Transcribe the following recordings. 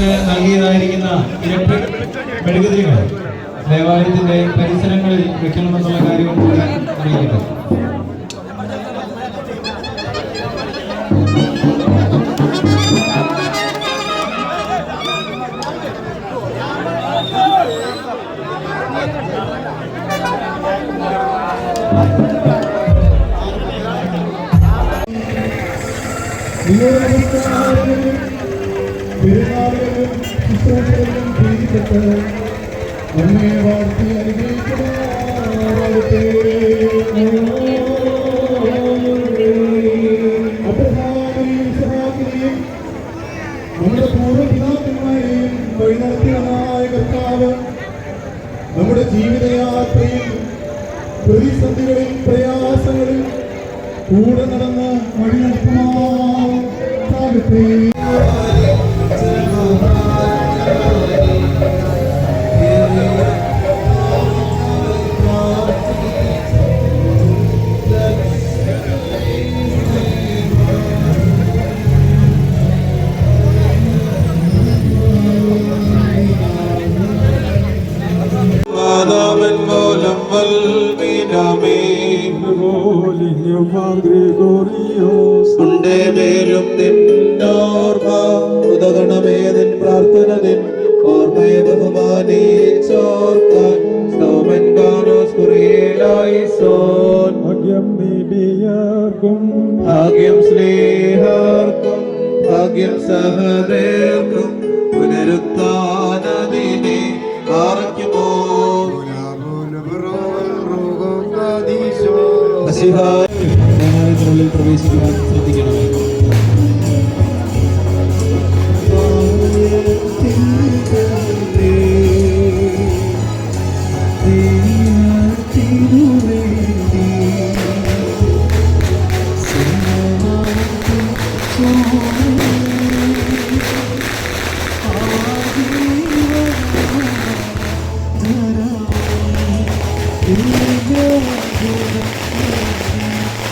ദൈവത്തിന് നൽകിയതായിരിക്കുന്ന ഇലക്ട്രിക് മെഴുകുതിരികൾ ദേവാലയത്തിന്റെ പരിസരങ്ങളിൽ വെക്കണമെന്നുള്ള കാര്യവും കൂടി അറിയിക്കട്ടെ. പെരുന്നാളുകളിലും ശുശ്രൂഷകളിലും പ്രീതിപ്പെട്ട് നമ്മെ വാഴ്ത്തി അനുഗ്രഹിക്കുമാറാകട്ടെ. അബ്രഹാമിനെയും ഇസ്ഹാക്കിനെയും നമ്മുടെ പൂർവപിതാക്കന്മാരെയും വഴിനടത്തിയവനായ കർത്താവ് നമ്മുടെ ജീവിതയാത്രയിൽ പ്രതിസന്ധികളിൽ പ്രയാസങ്ങളിൽ കൂടെ നടന്ന് വഴി നടത്തുമാകട്ടെ മൂലം വൽമീനമേ ഉണ്ടേ മേലും നിന്നോർമ്മ ഉദകണമേ നിൻ പ്രാർത്ഥന നിൻ ഓർമ്മയെ ബഹുമാനിച്ചോർക്കാൻ സൗമൻ ഗാനോസ് കുറിയേലായി സോൻ. ഭാഗ്യം സ്നേഹാർക്കും ഭാഗ്യം സഹദേർക്കും. ദേവാലയത്തിനുള്ളിൽ പ്രവേശിക്കുവാൻ ശ്രദ്ധിക്കണമേ.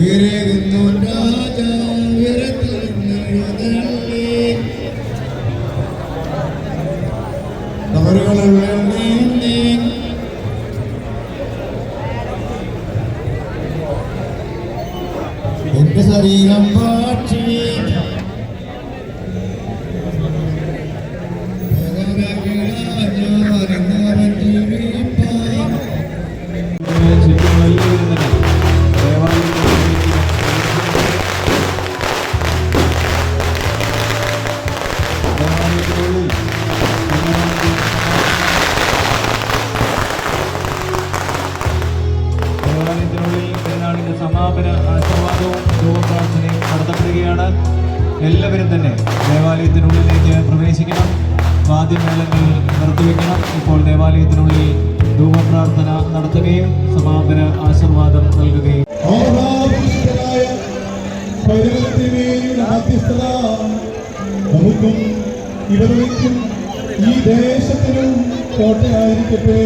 വിരകുന്നു രാജ എന്റെ ശരീരം പാറ്റി എല്ലാവരും തന്നെ ദേവാലയത്തിനുള്ളിലേക്ക് പ്രവേശിക്കണം. വാദ്യമേളങ്ങൾ നിർത്തിവെക്കണം. ഇപ്പോൾ ദേവാലയത്തിനുള്ളിൽ ധൂപപ്രാർത്ഥന നടത്തുകയും സമാപന ആശീർവാദം നൽകുകയും. നമുക്കും ഈ ദേശത്തിനും കോട്ടയായിരിക്കട്ടെ.